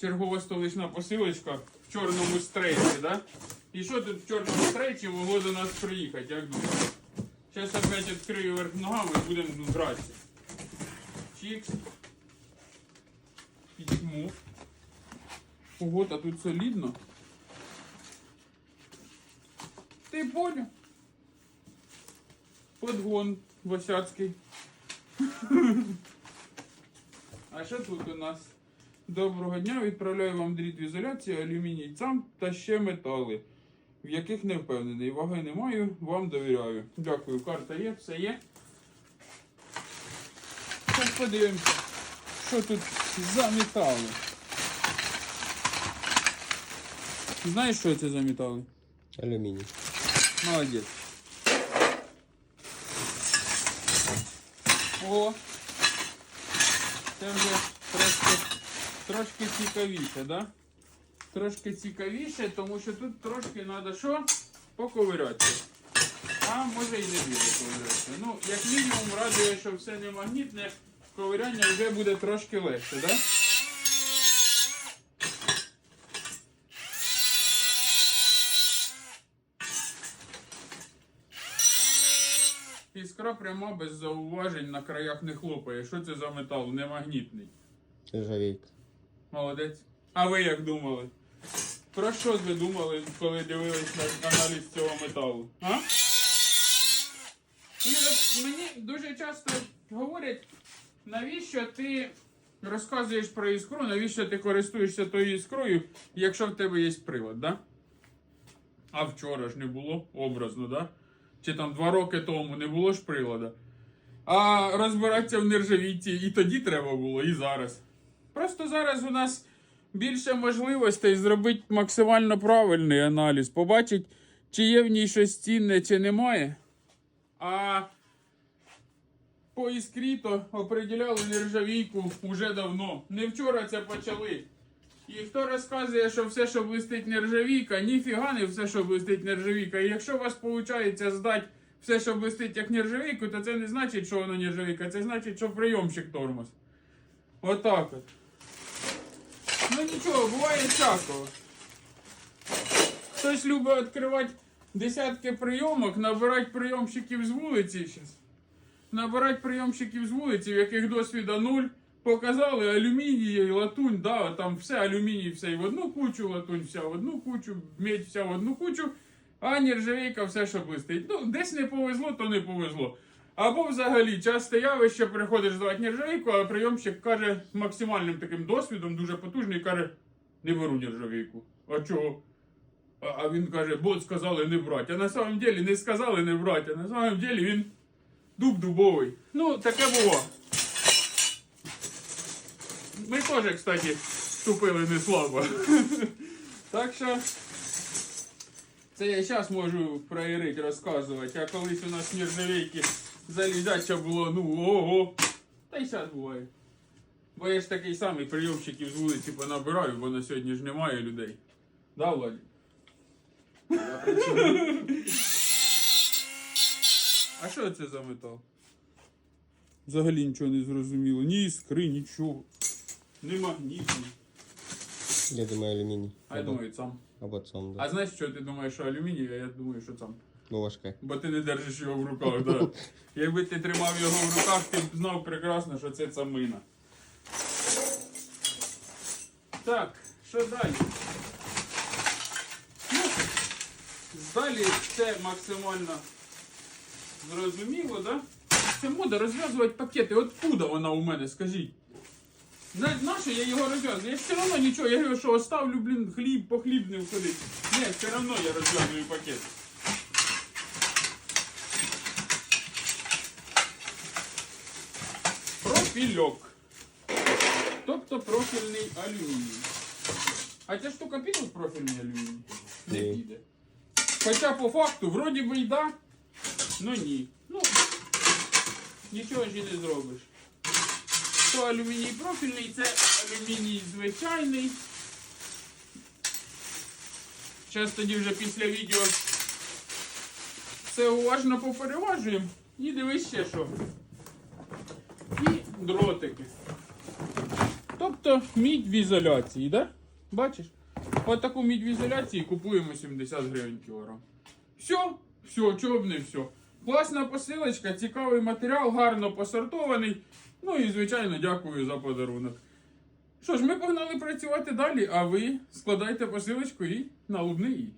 чергова столична посилочка в чорному стрейчі, да? І що тут в чорному стрейчі могло до нас приїхати, як думаєте? Зараз опять відкрию верх ногами і будемо ну, гратися. Чікс. Пітьму. Ого, та тут солідно. Ти понял? Подгон Васяцький. А що тут у нас? Доброго дня, відправляю вам дріт в ізоляції, алюміній цам та ще метали, в яких не впевнений. Ваги не маю, вам довіряю. Дякую, карта є, все є. Зараз подивимося, що тут за метали. Знаєш, що це за метали? Алюміній. Молодець. О! Це вже трошки цікавіше, да? Трошки цікавіше, тому що тут трошки треба що? Поковирятися. А може і не буде ковирятися. Ну, як мінімум радує, що все не магнітне, ковиряння вже буде трошки легше, да? Іскра пряма без зауважень на краях не хлопає. Що це за метал? Немагнітний. Ржавейка. Молодець. А ви як думали? Про що ви думали, коли дивились на аналіз цього металу? А? І от мені дуже часто говорять, навіщо ти розказуєш про іскру, навіщо ти користуєшся тою іскрою, якщо в тебе є привод, да? А вчора ж не було, образно, да? Чи там два роки тому не було ж прилада. А розбиратися в нержавійці і тоді треба було, і зараз. Просто зараз у нас більше можливостей зробити максимально правильний аналіз, побачити, чи є в ній щось цінне, чи немає. А по іскрі то оприділяли нержавійку уже давно. Не вчора це почали. І хто розказує, що все, що блистить нержавійка, ніфіга не все, що блистить нержавійка. І якщо у вас виходить здати все, що блистить як нержавійку, то це не значить, що воно нержавійка, це значить, що прийомщик тормоз. Отак от. Ну нічого, буває всякого. Хтось любить відкривати десятки прийомок, набирати прийомщиків з вулиці. Набирати прийомщиків з вулиці, в яких досвіда нуль. Показали алюміній, латунь, да, там все алюміній, все в одну кучу, латунь вся в одну кучу, медь вся в одну кучу, а нержавійка все, що блистить. Ну, десь не повезло, то не повезло. Або взагалі часте явище приходиш здавати нержавійку, а прийомщик каже максимальним таким досвідом, дуже потужний, каже, не беру нержавійку. А чого? А, він каже, бо сказали не брати. А на самом деле не сказали не брати, а на самом деле він дуб дубовий. Ну, таке було. Ми теж, кстати, тупили не слабо. так що. Це я зараз можу проірити, розказувати, а колись у нас нержавейки залізяча було, ну ого. Та й зараз буває. Бо я ж такий самий прийомщиків з вулиці понабираю, бо на сьогодні ж немає людей. Да, Владі? А що це за метал? Взагалі нічого не зрозуміло. Ні іскри, нічого. Не магнітний. Я думаю, алюміній. А я Або- думаю, сам. Або цом, да. А знаєш, що ти думаєш, що алюміній, а я думаю, що сам. Ну, важке. Бо ти не держиш його в руках, да. Якби ти тримав його в руках, ти б знав прекрасно, що це цамина. Так, що далі? Ну, далі все максимально зрозуміло, да? Це мода розв'язувати пакети. Откуда вона у мене, скажіть? На, на що я його розв'язую? Я ж все одно нічого, я говорю, що оставлю, блін, хліб по хліб не входить. Ні, все одно я розв'язую пакет. Профільок. Тобто профільний алюміній. А ця штука піде в профільний алюміній? Не Ні. піде. Хоча по факту, вроді би й да, ну ні. Ну, нічого ж і не зробиш. То алюміній профільний, це алюміній звичайний. Зараз тоді вже після відео все уважно попереважуємо. І дивись ще що. І дротики. Тобто мідь в ізоляції, да? Бачиш? От таку мідь в ізоляції купуємо 70 гривень кілограм. Все, все, чого б не все. Класна посилочка, цікавий матеріал, гарно посортований. Ну і, звичайно, дякую за подарунок. Що ж, ми погнали працювати далі, а ви складайте посилочку і на лубний.